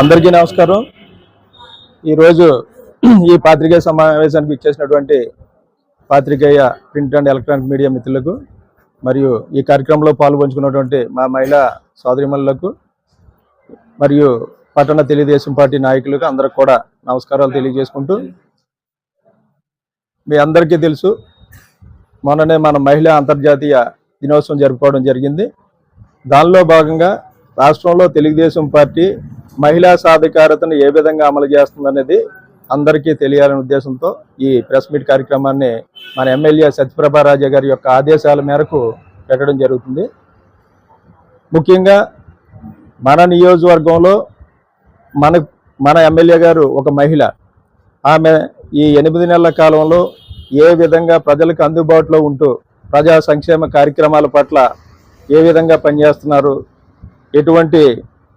అందరికీ నమస్కారం. ఈరోజు ఈ పాత్రికేయ సమావేశానికి ఇచ్చేసినటువంటి పాత్రికేయ ప్రింట్ అండ్ ఎలక్ట్రానిక్ మీడియా మిత్రులకు మరియు ఈ కార్యక్రమంలో పాల్పంచుకున్నటువంటి మా మహిళా సోదరిమణులకు మరియు పట్టణ తెలుగుదేశం పార్టీ నాయకులకు అందరికి కూడా నమస్కారాలు తెలియజేసుకుంటూ మీ అందరికీ తెలుసు మొన్ననే మన మహిళా అంతర్జాతీయ దినోత్సవం జరుపుకోవడం జరిగింది. దానిలో భాగంగా రాష్ట్రంలో తెలుగుదేశం పార్టీ మహిళా సాధికారతను ఏ విధంగా అమలు చేస్తుందనేది అందరికీ తెలియాలనే ఉద్దేశంతో ఈ ప్రెస్ మీట్ కార్యక్రమాన్ని మన ఎమ్మెల్యే సత్యప్రభా రాజా గారి యొక్క ఆదేశాల మేరకు పెట్టడం జరుగుతుంది. ముఖ్యంగా మన నియోజకవర్గంలో మన మన ఎమ్మెల్యే గారు ఒక మహిళ. ఆమె ఈ ఎనిమిది నెలల కాలంలో ఏ విధంగా ప్రజలకు అందుబాటులో ఉంటూ ప్రజా సంక్షేమ కార్యక్రమాల పట్ల ఏ విధంగా పనిచేస్తున్నారు ఎటువంటి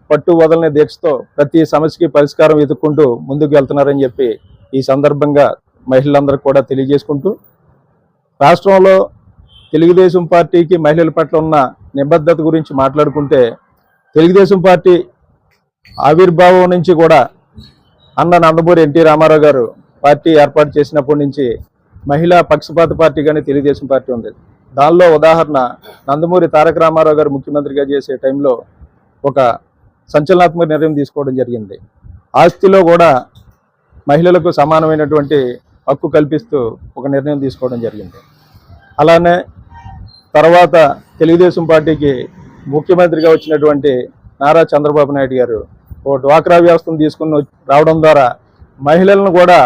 పట్టు వదలని దీక్షతో ప్రతి సమస్యకి పరిష్కారం వెతుక్కుంటూ ముందుకు వెళ్తున్నారని చెప్పి ఈ సందర్భంగా మహిళలందరికీ కూడా తెలియజేసుకుంటూ రాష్ట్రంలో తెలుగుదేశం పార్టీకి మహిళల పట్ల ఉన్న నిబద్ధత గురించి మాట్లాడుకుంటే తెలుగుదేశం పార్టీ ఆవిర్భావం నుంచి కూడా అన్న నందమూరి ఎన్టీ రామారావు గారు పార్టీ ఏర్పాటు చేసినప్పటి నుంచి మహిళా పక్షపాత పార్టీగానే తెలుగుదేశం పార్టీ ఉంది. దానిలో ఉదాహరణ నందమూరి తారక రామారావు గారు ముఖ్యమంత్రిగా చేసే టైంలో ఒక సంచలనాత్మక నిర్ణయం తీసుకోవడం జరిగింది. ఆస్తిలో కూడా మహిళలకు సమానమైనటువంటి హక్కు కల్పిస్తూ ఒక నిర్ణయం తీసుకోవడం జరిగింది. అలానే తర్వాత తెలుగుదేశం పార్టీకి ముఖ్యమంత్రిగా వచ్చినటువంటి నారా చంద్రబాబు నాయుడు గారు ఓ డ్వాక్రా వ్యవస్థను తీసుకుని రావడం ద్వారా మహిళలను కూడా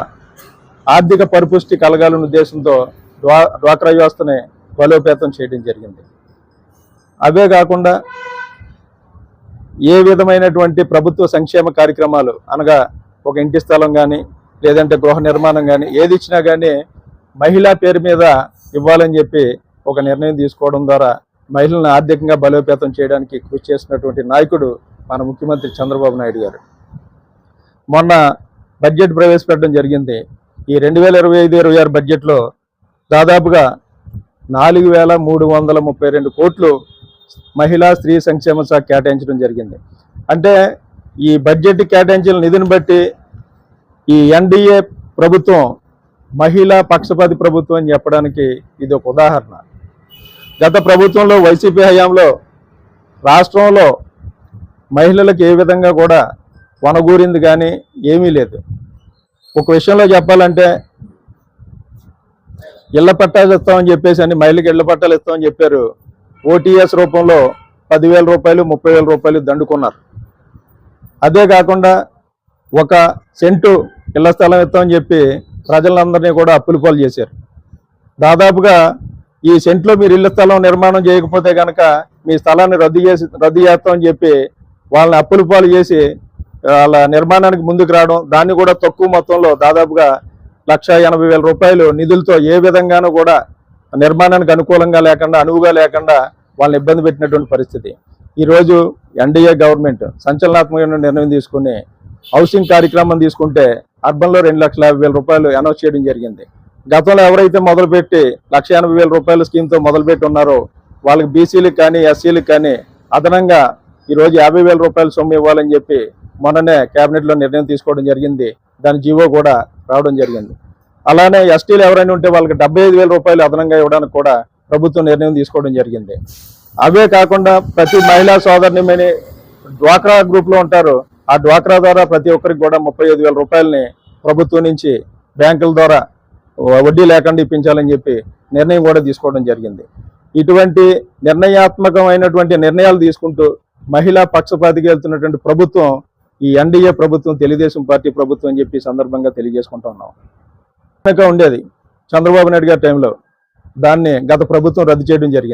ఆర్థిక పరిపుష్టి కలగాలనే ఉద్దేశంతో డ్వా డ్వాక్రా వ్యవస్థని బలోపేతం చేయడం జరిగింది. అవే కాకుండా ఏ విధమైనటువంటి ప్రభుత్వ సంక్షేమ కార్యక్రమాలు అనగా ఒక ఇంటి స్థలం కానీ లేదంటే గృహ నిర్మాణం కానీ ఏది ఇచ్చినా కానీ మహిళా పేరు మీద ఇవ్వాలని చెప్పి ఒక నిర్ణయం తీసుకోవడం ద్వారా మహిళలను ఆర్థికంగా బలోపేతం చేయడానికి కృషి చేసినటువంటి నాయకుడు మన ముఖ్యమంత్రి చంద్రబాబు నాయుడు గారు. మొన్న బడ్జెట్ ప్రవేశపెట్టడం జరిగింది. ఈ రెండు వేల ఇరవై ఐదు ఇరవై ఆరు బడ్జెట్లో దాదాపుగా నాలుగు వేల మూడు వందల ముప్పై రెండు కోట్లు మహిళా స్త్రీ సంక్షేమ శాఖ కేటాయించడం జరిగింది. అంటే ఈ బడ్జెట్ కేటాయించిన నిధిని బట్టి ఈ ఎన్డీఏ ప్రభుత్వం మహిళా పక్షపాతి ప్రభుత్వం అని చెప్పడానికి ఇది ఒక ఉదాహరణ. గత ప్రభుత్వంలో వైసీపీ హయాంలో రాష్ట్రంలో మహిళలకు ఏ విధంగా కూడా వనగూరింది కానీ ఏమీ లేదు. ఒక విషయంలో చెప్పాలంటే ఇళ్ళ పట్టాలు ఇస్తామని చెప్పేసి అని మహిళకి ఇళ్ళ పట్టాలు ఇస్తామని చెప్పారు ఓటీఎస్ రూపంలో పదివేల రూపాయలు ముప్పై వేల రూపాయలు దండుకున్నారు. అదే కాకుండా ఒక సెంటు ఇళ్ళ స్థలం ఇస్తామని చెప్పి ప్రజలందరినీ కూడా అప్పులు పాలు చేశారు. దాదాపుగా ఈ సెంట్లో మీరు ఇళ్ళ స్థలం నిర్మాణం చేయకపోతే కనుక మీ స్థలాన్ని రద్దు చేసి రద్దు చేస్తామని చెప్పి వాళ్ళని అప్పులు పాలు చేసి వాళ్ళ నిర్మాణానికి ముందుకు రావడం దాన్ని కూడా తక్కువ మొత్తంలో దాదాపుగా లక్ష ఎనభై వేల రూపాయలు నిధులతో ఏ విధంగానూ కూడా నిర్మాణానికి అనుకూలంగా లేకుండా అనువుగా లేకుండా వాళ్ళని ఇబ్బంది పెట్టినటువంటి పరిస్థితి. ఈరోజు ఎన్డీఏ గవర్నమెంట్ సంచలనాత్మకమైన నిర్ణయం తీసుకుని హౌసింగ్ కార్యక్రమం తీసుకుంటే అర్బన్లో రెండు లక్షల యాభై వేల రూపాయలు అనౌన్స్ చేయడం జరిగింది. గతంలో ఎవరైతే మొదలుపెట్టి లక్ష ఎనభై వేల రూపాయల స్కీమ్తో మొదలుపెట్టి ఉన్నారో వాళ్ళకి బీసీలకు కానీ ఎస్సీలకు కానీ అదనంగా ఈరోజు యాభై వేల రూపాయల సొమ్ము ఇవ్వాలని చెప్పి మొన్ననే కేబినెట్లో నిర్ణయం తీసుకోవడం జరిగింది. దాని జీవో కూడా రావడం జరిగింది. అలానే ఎస్టీలు ఎవరైనా ఉంటే వాళ్ళకి డెబ్బై ఐదు వేల రూపాయలు అదనంగా ఇవ్వడానికి కూడా ప్రభుత్వం నిర్ణయం తీసుకోవడం జరిగింది. అవే కాకుండా ప్రతి మహిళా సోదరుని డ్వాక్రా గ్రూప్లో ఉంటారు. ఆ డ్వాక్రా ద్వారా ప్రతి ఒక్కరికి కూడా ముప్పై ఐదు వేల రూపాయలని ప్రభుత్వం నుంచి బ్యాంకుల ద్వారా వడ్డీ లేకుండా ఇప్పించాలని చెప్పి నిర్ణయం కూడా తీసుకోవడం జరిగింది. ఇటువంటి నిర్ణయాత్మకమైనటువంటి నిర్ణయాలు తీసుకుంటూ మహిళా పక్షపాతికి వెళ్తున్నటువంటి ప్రభుత్వం ఈ ఎన్డీఏ ప్రభుత్వం తెలుగుదేశం పార్టీ ప్రభుత్వం అని చెప్పి సందర్భంగా తెలియజేసుకుంటా ఉన్నాం. ఉండేది చంద్రబాబు నాయుడు గారి టైంలో దాన్ని గత ప్రభుత్వం రద్దు చేయడం జరిగింది.